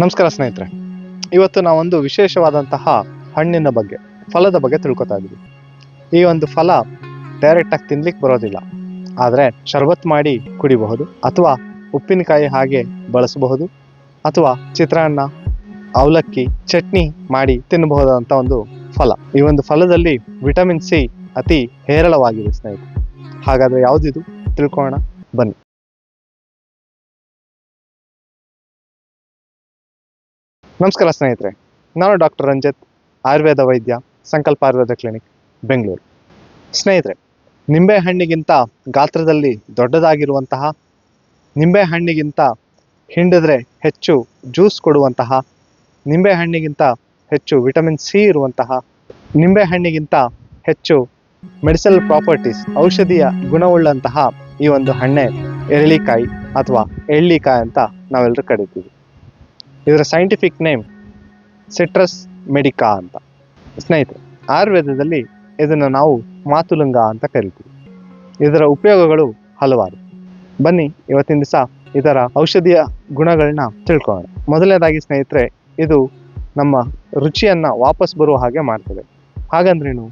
ನಮಸ್ಕಾರ ಸ್ನೇಹಿತರೆ. ಇವತ್ತು ನಾವೊಂದು ವಿಶೇಷವಾದಂತಹ ಹಣ್ಣಿನ ಬಗ್ಗೆ, ಫಲದ ಬಗ್ಗೆ ತಿಳ್ಕೊತಾ ಇದ್ವಿ. ಈ ಒಂದು ಫಲ ಡೈರೆಕ್ಟಾಗಿ ತಿನ್ಲಿಕ್ಕೆ ಬರೋದಿಲ್ಲ. ಆದರೆ ಶರ್ಬತ್ ಮಾಡಿ ಕುಡಿಬಹುದು, ಅಥವಾ ಉಪ್ಪಿನಕಾಯಿ ಹಾಗೆ ಬಳಸಬಹುದು, ಅಥವಾ ಚಿತ್ರಾನ್ನ, ಅವಲಕ್ಕಿ, ಚಟ್ನಿ ಮಾಡಿ ತಿನ್ನಬಹುದಾದಂಥ ಒಂದು ಫಲ. ಈ ಒಂದು ಫಲದಲ್ಲಿ ವಿಟಮಿನ್ ಸಿ ಅತಿ ಹೇರಳವಾಗಿದೆ ಸ್ನೇಹಿತರೆ. ಹಾಗಾದ್ರೆ ಯಾವುದಿದು? ತಿಳ್ಕೊಳ್ಳೋಣ ಬನ್ನಿ. ನಮಸ್ಕಾರ ಸ್ನೇಹಿತರೆ, ನಾನು ಡಾಕ್ಟರ್ ರಂಜಿತ್, ಆಯುರ್ವೇದ ವೈದ್ಯ, ಸಂಕಲ್ಪ ಆಯುರ್ವೇದ ಕ್ಲಿನಿಕ್, ಬೆಂಗಳೂರು. ಸ್ನೇಹಿತರೆ, ನಿಂಬೆ ಹಣ್ಣಿಗಿಂತ ಗಾತ್ರದಲ್ಲಿ ದೊಡ್ಡದಾಗಿರುವಂತಹ, ನಿಂಬೆ ಹಣ್ಣಿಗಿಂತ ಹಿಂಡಿದ್ರೆ ಹೆಚ್ಚು ಜ್ಯೂಸ್ ಕೊಡುವಂತಹ, ನಿಂಬೆ ಹಣ್ಣಿಗಿಂತ ಹೆಚ್ಚು ವಿಟಮಿನ್ ಸಿ ಇರುವಂತಹ, ನಿಂಬೆ ಹಣ್ಣಿಗಿಂತ ಹೆಚ್ಚು ಮೆಡಿಸಲ್ ಪ್ರಾಪರ್ಟೀಸ್ ಔಷಧಿಯ ಗುಣವುಳ್ಳಂತಹ ಈ ಒಂದು ಹಣ್ಣೆ ಎರಳಿಕಾಯಿ ಅಥವಾ ಎಳ್ಳಿಕಾಯಿ ಅಂತ ನಾವೆಲ್ಲರೂ ಕರಿತೀವಿ. ಇದರ ಸೈಂಟಿಫಿಕ್ ನೇಮ್ ಸಿಟ್ರಸ್ ಮೆಡಿಕಾ ಅಂತ. ಸ್ನೇಹಿತರೆ, ಆಯುರ್ವೇದದಲ್ಲಿ ಇದನ್ನು ನಾವು ಮಾತುಲಂಗ ಅಂತ ಕರಿತೀವಿ. ಇದರ ಉಪಯೋಗಗಳು ಹಲವಾರು. ಬನ್ನಿ, ಇವತ್ತಿನ ದಿವಸ ಇದರ ಔಷಧೀಯ ಗುಣಗಳನ್ನ ತಿಳ್ಕೊಳ್ಳೋಣ. ಮೊದಲನೇದಾಗಿ ಸ್ನೇಹಿತರೆ, ಇದು ನಮ್ಮ ರುಚಿಯನ್ನು ವಾಪಸ್ ಬರುವ ಹಾಗೆ ಮಾಡ್ತದೆ. ಹಾಗಂದ್ರೇನು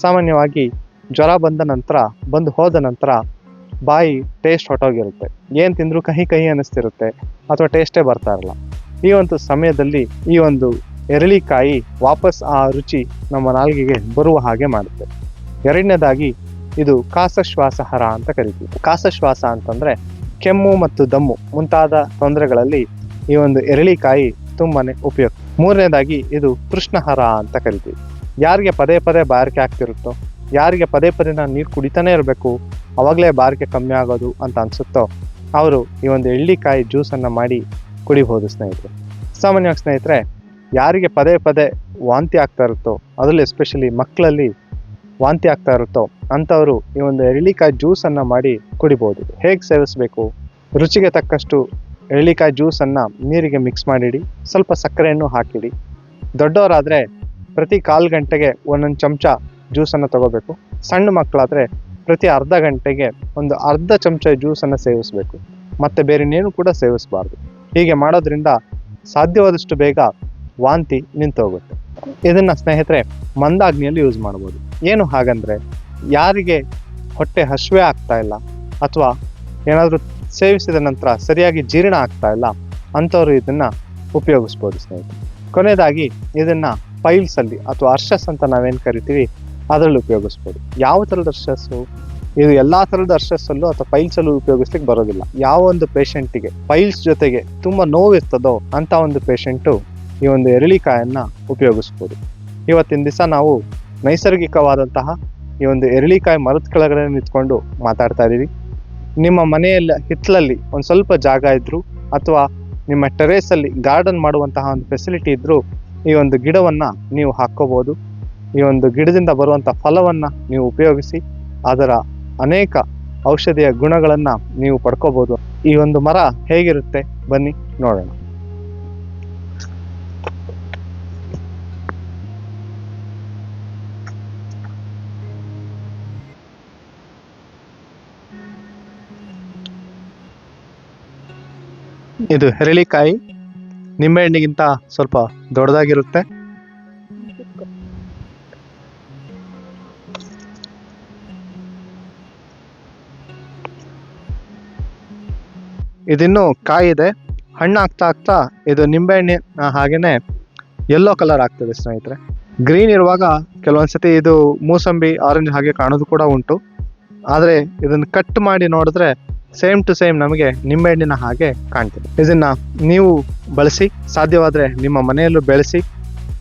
ಸಾಮಾನ್ಯವಾಗಿ ಜ್ವರ ಬಂದ ನಂತರ, ಬಂದು ಹೋದ ನಂತರ ಬಾಯಿ ಟೇಸ್ಟ್ ಹೊಟ್ಟೋಗಿರುತ್ತೆ ಏನು ತಿಂದರೂ ಕಹಿ ಕಹಿ ಅನ್ನಿಸ್ತಿರುತ್ತೆ, ಅಥವಾ ಟೇಸ್ಟೇ ಬರ್ತಾ ಇರಲ್ಲ. ಈ ಒಂದು ಸಮಯದಲ್ಲಿ ಈ ಒಂದು ಎರಳಿಕಾಯಿ ವಾಪಸ್ ಆ ರುಚಿ ನಮ್ಮ ನಾಲ್ಗೆಗೆ ಬರುವ ಹಾಗೆ ಮಾಡುತ್ತೆ. ಎರಡನೇದಾಗಿ ಇದು ಕಾಸಶ್ವಾಸಹರ ಅಂತ ಕರಿತೀವಿ. ಕಾಸಶ್ವಾಸ ಅಂತಂದ್ರೆ ಕೆಮ್ಮು ಮತ್ತು ದಮ್ಮು ಮುಂತಾದ ತೊಂದರೆಗಳಲ್ಲಿ ಈ ಒಂದು ಎರಳಿಕಾಯಿ ತುಂಬಾನೇ ಉಪಯುಕ್ತ ಮೂರನೇದಾಗಿ ಇದು ಕೃಷ್ಣಹರ ಅಂತ ಕರಿತೀವಿ. ಯಾರಿಗೆ ಪದೇ ಪದೇ ಬಾರಿಕೆ ಆಗ್ತಿರುತ್ತೋ, ಯಾರಿಗೆ ಪದೇ ಪದೇ ನಾನು ನೀರು ಕುಡಿತಾನೆ ಇರಬೇಕು, ಅವಾಗಲೇ ಬಾರಿಕೆ ಕಮ್ಮಿ ಆಗೋದು ಅಂತ ಅನ್ಸುತ್ತೋ, ಅವರು ಈ ಒಂದು ಎಳ್ಳಿಕಾಯಿ ಜ್ಯೂಸನ್ನು ಮಾಡಿ ಕುಡಿಬಹುದು ಸ್ನೇಹಿತರೆ. ಸಾಮಾನ್ಯವಾಗಿ ಸ್ನೇಹಿತರೆ, ಯಾರಿಗೆ ಪದೇ ಪದೇ ವಾಂತಿ ಆಗ್ತಾ ಇರುತ್ತೋ, ಅದರಲ್ಲೂ ಎಸ್ಪೆಷಲಿ ಮಕ್ಕಳಲ್ಲಿ ವಾಂತಿ ಆಗ್ತಾ ಇರುತ್ತೋ, ಅಂಥವರು ಈ ಒಂದು ಎಳ್ಳಿಕಾಯಿ ಜ್ಯೂಸನ್ನು ಮಾಡಿ ಕುಡಿಬೋದು. ಹೇಗೆ ಸೇವಿಸಬೇಕು? ರುಚಿಗೆ ತಕ್ಕಷ್ಟು ಎಳ್ಳಿಕಾಯಿ ಜ್ಯೂಸನ್ನು ನೀರಿಗೆ ಮಿಕ್ಸ್ ಮಾಡಿಡಿ, ಸ್ವಲ್ಪ ಸಕ್ಕರೆಯನ್ನು ಹಾಕಿಡಿ. ದೊಡ್ಡವರಾದರೆ ಪ್ರತಿ ಕಾಲು ಗಂಟೆಗೆ ಒಂದೊಂದು ಚಮಚ ಜ್ಯೂಸನ್ನು ತಗೋಬೇಕು. ಸಣ್ಣ ಮಕ್ಕಳಾದರೆ ಪ್ರತಿ ಅರ್ಧ ಗಂಟೆಗೆ ಒಂದು ಅರ್ಧ ಚಮಚ ಜ್ಯೂಸನ್ನು ಸೇವಿಸಬೇಕು. ಮತ್ತೆ ಬೇರೆ ಇನ್ನೇನು ಕೂಡ ಸೇವಿಸಬಾರ್ದು. ಹೀಗೆ ಮಾಡೋದ್ರಿಂದ ಸಾಧ್ಯವಾದಷ್ಟು ಬೇಗ ವಾಂತಿ ನಿಂತೋಗುತ್ತೆ. ಇದನ್ನು ಸ್ನೇಹಿತರೆ, ಮಂದಾಗ್ನಿಯಲ್ಲಿ ಯೂಸ್ ಮಾಡ್ಬೋದು. ಏನು ಹಾಗಂದ್ರೆ, ಯಾರಿಗೆ ಹೊಟ್ಟೆ ಹಸಿವೆ ಆಗ್ತಾ ಇಲ್ಲ ಅಥವಾ ಏನಾದರೂ ಸೇವಿಸಿದ ನಂತರ ಸರಿಯಾಗಿ ಜೀರ್ಣ ಆಗ್ತಾ ಇಲ್ಲ, ಅಂಥವ್ರು ಇದನ್ನು ಉಪಯೋಗಿಸ್ಬೋದು ಸ್ನೇಹಿತರೆ. ಕೊನೆಯದಾಗಿ ಇದನ್ನು ಪೈಲ್ಸಲ್ಲಿ ಅಥವಾ ಅರ್ಷಸ್ ಅಂತ ನಾವೇನು ಕರಿತೀವಿ, ಅದರಲ್ಲಿ ಉಪಯೋಗಿಸ್ಬೋದು. ಯಾವ ಥರದ ಅರ್ಷಸ್ಸು ಇದು ಎಲ್ಲಾ ಥರದ ಅರ್ಷಸ್ಸಲ್ಲೂ ಅಥವಾ ಫೈಲ್ಸ್ ಅಲ್ಲೂ ಉಪಯೋಗಿಸ್ಲಿಕ್ಕೆ ಬರೋದಿಲ್ಲ. ಯಾವ ಒಂದು ಪೇಷಂಟಿಗೆ ಫೈಲ್ಸ್ ಜೊತೆಗೆ ತುಂಬಾ ನೋವಿರ್ತದೋ ಅಂತ ಒಂದು ಪೇಷಂಟು ಈ ಒಂದು ಎರಳಿಕಾಯನ್ನ ಉಪಯೋಗಿಸ್ಬೋದು. ಇವತ್ತಿನ ದಿವಸ ನಾವು ನೈಸರ್ಗಿಕವಾದಂತಹ ಈ ಒಂದು ಎರಳಿಕಾಯಿ ಮರದ ಕೆಳಗಡೆ ನಿಂತ್ಕೊಂಡು ಮಾತಾಡ್ತಾ ಇದ್ದೀವಿ ನಿಮ್ಮ ಮನೆಯಲ್ಲಿ, ಹಿತ್ತಲಲ್ಲಿ ಒಂದು ಸ್ವಲ್ಪ ಜಾಗ ಇದ್ರು ಅಥವಾ ನಿಮ್ಮ ಟೆರೇಸ್ ಅಲ್ಲಿ ಗಾರ್ಡನ್ ಮಾಡುವಂತಹ ಒಂದು ಫೆಸಿಲಿಟಿ ಇದ್ರು ಈ ಒಂದು ಗಿಡವನ್ನ ನೀವು ಹಾಕ್ಕೋಬೋದು. ಈ ಒಂದು ಗಿಡದಿಂದ ಬರುವಂತ ಫಲವನ್ನ ನೀವು ಉಪಯೋಗಿಸಿ ಅದರ ಅನೇಕ ಔಷಧಿಯ ಗುಣಗಳನ್ನ ನೀವು ಪಡ್ಕೋಬಹುದು ಈ ಒಂದು ಮರ ಹೇಗಿರುತ್ತೆ? ಬನ್ನಿ ನೋಡೋಣ. ಇದು ಹೆರಳಿಕಾಯಿ. ನಿಂಬೆಹಣ್ಣಿಗಿಂತ ಸ್ವಲ್ಪ ದೊಡ್ಡದಾಗಿರುತ್ತೆ. ಇದಿನ್ನು ಕಾಯಿದೆ. ಹಣ್ಣು ಆಗ್ತಾ ಆಗ್ತಾ ಇದು ನಿಂಬೆಹಣ್ಣಿನ ಹಾಗೆಯೇ ಯೆಲ್ಲೋ ಕಲರ್ ಆಗ್ತದೆ ಸ್ನೇಹಿತರೆ. ಗ್ರೀನ್ ಇರುವಾಗ ಕೆಲವೊಂದ್ಸತಿ ಇದು ಮೂಸಂಬಿ ಆರೆಂಜ್ ಹಾಗೆ ಕಾಣೋದು ಕೂಡ ಉಂಟು. ಆದರೆ ಇದನ್ನು ಕಟ್ ಮಾಡಿ ನೋಡಿದ್ರೆ ಸೇಮ್ ಟು ಸೇಮ್ ನಮಗೆ ನಿಂಬೆಹಣ್ಣಿನ ಹಾಗೆ ಕಾಣ್ತದೆ. ಇದನ್ನ ನೀವು ಬಳಸಿ, ಸಾಧ್ಯವಾದರೆ ನಿಮ್ಮ ಮನೆಯಲ್ಲೂ ಬೆಳೆಸಿ,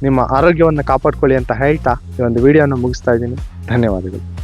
ನಿಮ್ಮ ಆರೋಗ್ಯವನ್ನು ಕಾಪಾಡ್ಕೊಳ್ಳಿ ಅಂತ ಹೇಳ್ತಾ ಈ ಒಂದು ವಿಡಿಯೋನ ಮುಗಿಸ್ತಾ ಇದ್ದೀನಿ. ಧನ್ಯವಾದಗಳು.